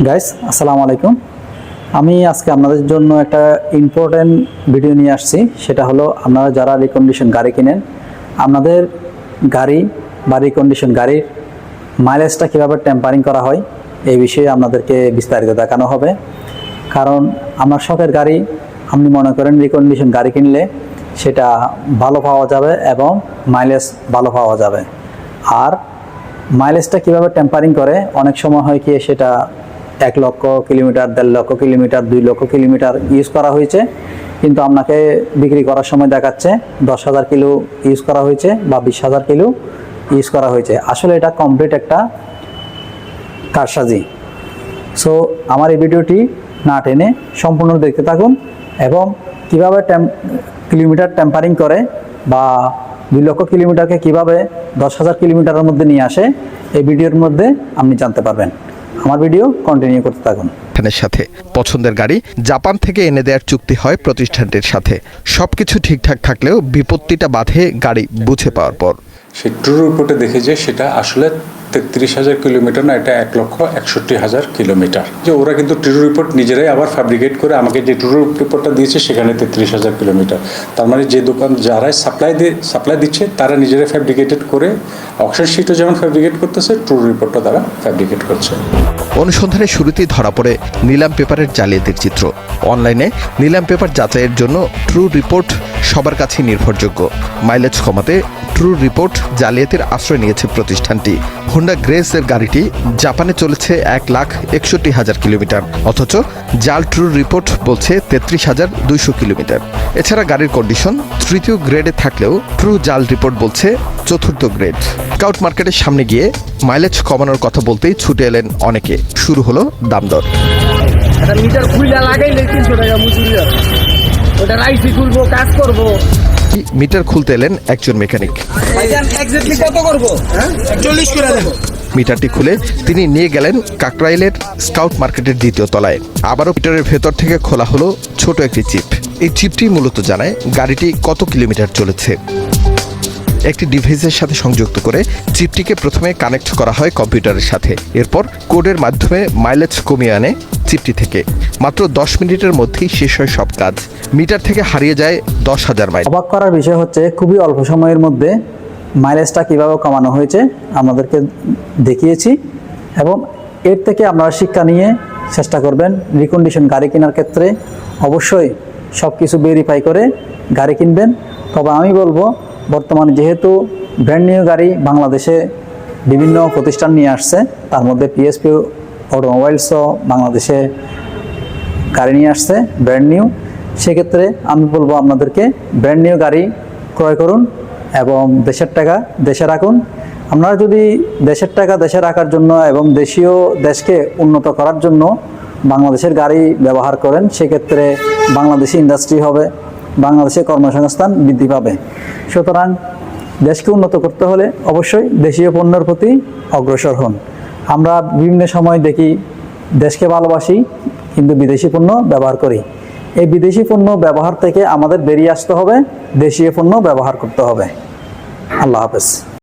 Guys আসসালামু আলাইকুম। আমি আজকে আপনাদের জন্য একটা ইম্পর্ট্যান্ট ভিডিও নিয়ে আসছি। সেটা হলো আপনারা যারা রিকন্ডিশন গাড়ি কিনেন, আপনাদের গাড়ি বা রিকন্ডিশন গাড়ির মাইলেজটা কীভাবে টেম্পারিং করা হয়, এই বিষয়ে আপনাদেরকে বিস্তারিত দেখানো হবে। কারণ আমার শখের গাড়ি, আপনি মনে করেন রিকন্ডিশন গাড়ি কিনলে সেটা ভালো পাওয়া যাবে এবং মাইলেজ ভালো পাওয়া যাবে। আর মাইলেজটা কীভাবে টেম্পারিং করে, অনেক সময় হয় কি সেটা এক লক্ষ কিলোমিটার, দেড় লক্ষ কিলোমিটার, দুই লক্ষ কিলোমিটার ইউজ করা হয়েছে। কিন্তু আপনাকে বিক্রি করার সময় দেখাচ্ছে দশ হাজার কিলো ইউজ করা হয়েছে বা বিশ হাজার কিলো ইউজ করা হয়েছে। আসলে এটা কমপ্লিট একটা কারসাজি। সো আমার এই ভিডিওটি না টেনে সম্পূর্ণ দেখতে থাকুন এবং কীভাবে কিলোমিটার টেম্পারিং করে বা দুই লক্ষ কিলোমিটারকে কীভাবে দশ হাজার কিলোমিটারের মধ্যে নিয়ে আসে, এই ভিডিওর মধ্যে আপনি জানতে পারবেন। আমার ভিডিও কন্টিনিউ করতে থাকুন। সাথে পছন্দের গাড়ি জাপান থেকে এনে দেওয়ার চুক্তি হয় প্রতিষ্ঠানটির সাথে। সবকিছু ঠিকঠাক থাকলেও বিপত্তিটা বাধে গাড়ি বুঝে পাওয়ার পর। সেই ট্রু রিপোর্টে দেখে যে সেটা আসলে তেত্রিশ হাজার কিলোমিটার না, এটা এক লক্ষ একষট্টি হাজার কিলোমিটার। যে ওরা কিন্তু ট্রু রিপোর্ট নিজেরাই আবার ফ্যাব্রিকেট করে আমাকে যে ট্রু রিপোর্টটা দিয়েছে সেখানে তেত্রিশ হাজার কিলোমিটার। তার মানে যে দোকান যারাই সাপ্লাই দিয়ে সাপ্লাই দিচ্ছে, তারা নিজেরাই ফ্যাব্রিকেটেড করে অক্সিজেন শিটও যেমন ফ্যাব্রিকেট করতেছে, ট্রু রিপোর্টটা তারা ফ্যাব্রিকেট করছে। অনুসন্ধানের শুরুতেই ধরা পড়ে নিলাম পেপারের জালিয়াতির চিত্র। অনলাইনে নিলাম পেপার যাচাইয়ের জন্য ট্রু রিপোর্ট সবার কাছেই নির্ভরযোগ্য। মাইলেজ কমাতে ট্রু রিপোর্ট জালিয়াতির আশ্রয় নিয়েছে প্রতিষ্ঠানটি। হোন্ডা গ্রেসের গাড়িটি জাপানে চলেছে এক লাখ একষট্টি হাজার কিলোমিটার। অথচ জাল ট্রু রিপোর্ট বলছে তেত্রিশ হাজার দুইশো কিলোমিটার। এছাড়া গাড়ির কন্ডিশন তৃতীয় গ্রেডে থাকলেও ট্রু জাল রিপোর্ট বলছে চতুর্থ গ্রেড। স্কাউট মার্কেটের সামনে গিয়ে মাইলেজ কমানোর কথা বলতেই ছুটে এলেন অনেকে। শুরু হলো দামদর। টাকা ওটা রাইসি খুলবো কাজ করব। মিটার খুলতে এলেন একজন মেকানিক। কত করব? চল্লিশ করে দেবো। মিটারটি খুলে তিনি নিয়ে গেলেন কাকরাইলের স্কাউট মার্কেটের দ্বিতীয় তলায়। আবারও মিটারের ভেতর থেকে খোলা হলো ছোট একটি চিপ এই চিপটি মূলত জানায় গাড়িটি কত কিলোমিটার চলেছে। একটি ডিভাইসের সাথে সংযুক্ত করে চিপটিকে প্রথমে কানেক্ট করা হয় কম্পিউটারের সাথে। এরপর কোডের মাধ্যমে মাইলেজ কমিয়ে আনে চিপটি থেকে। মাত্র দশ মিনিটের মধ্যেই শেষ হয় সব কাজ। মিটার থেকে হারিয়ে যায় দশ হাজার মাইল। অবাক করার বিষয় হচ্ছে, খুবই অল্প সময়ের মধ্যে মাইলেজটা কীভাবে কমানো হয়েছে আমাদেরকে দেখিয়েছি এবং এর থেকে আপনারা শিক্ষা নিয়ে চেষ্টা করবেন রিকন্ডিশন গাড়ি কেনার ক্ষেত্রে। অবশ্যই সব কিছু ভেরিফাই করে গাড়ি কিনবেন। তবে আমি বলব বর্তমানে যেহেতু ব্র্যান্ড নিউ গাড়ি বাংলাদেশে বিভিন্ন প্রতিষ্ঠান নিয়ে আসছে, তার মধ্যে পিএসপি অটোমোবাইলসও বাংলাদেশে গাড়ি নিয়ে আসছে ব্র্যান্ড নিউ সেক্ষেত্রে আমি বলব আপনাদেরকে ব্র্যান্ড নিউ গাড়ি ক্রয় করুন এবং দেশের টাকা দেশে রাখুন। আপনারা যদি দেশের টাকা দেশে রাখার জন্য এবং দেশীয় দেশকে উন্নত করার জন্য বাংলাদেশের গাড়ি ব্যবহার করেন, সেক্ষেত্রে বাংলাদেশি ইন্ডাস্ট্রি হবে। বাংলাদেশে কর্মসংস্থান বৃদ্ধি পাবে। সুতরাং দেশকে উন্নত করতে হলে অবশ্যই দেশীয় পণ্যের প্রতি অগ্রসর হন। আমরা বিভিন্ন সময় দেখি দেশকে ভালোবাসি, কিন্তু বিদেশি পণ্য ব্যবহার করি। এই বিদেশি পণ্য ব্যবহার থেকে আমাদের বেরিয়ে আসতে হবে, দেশীয় পণ্য ব্যবহার করতে হবে। আল্লাহ হাফেজ।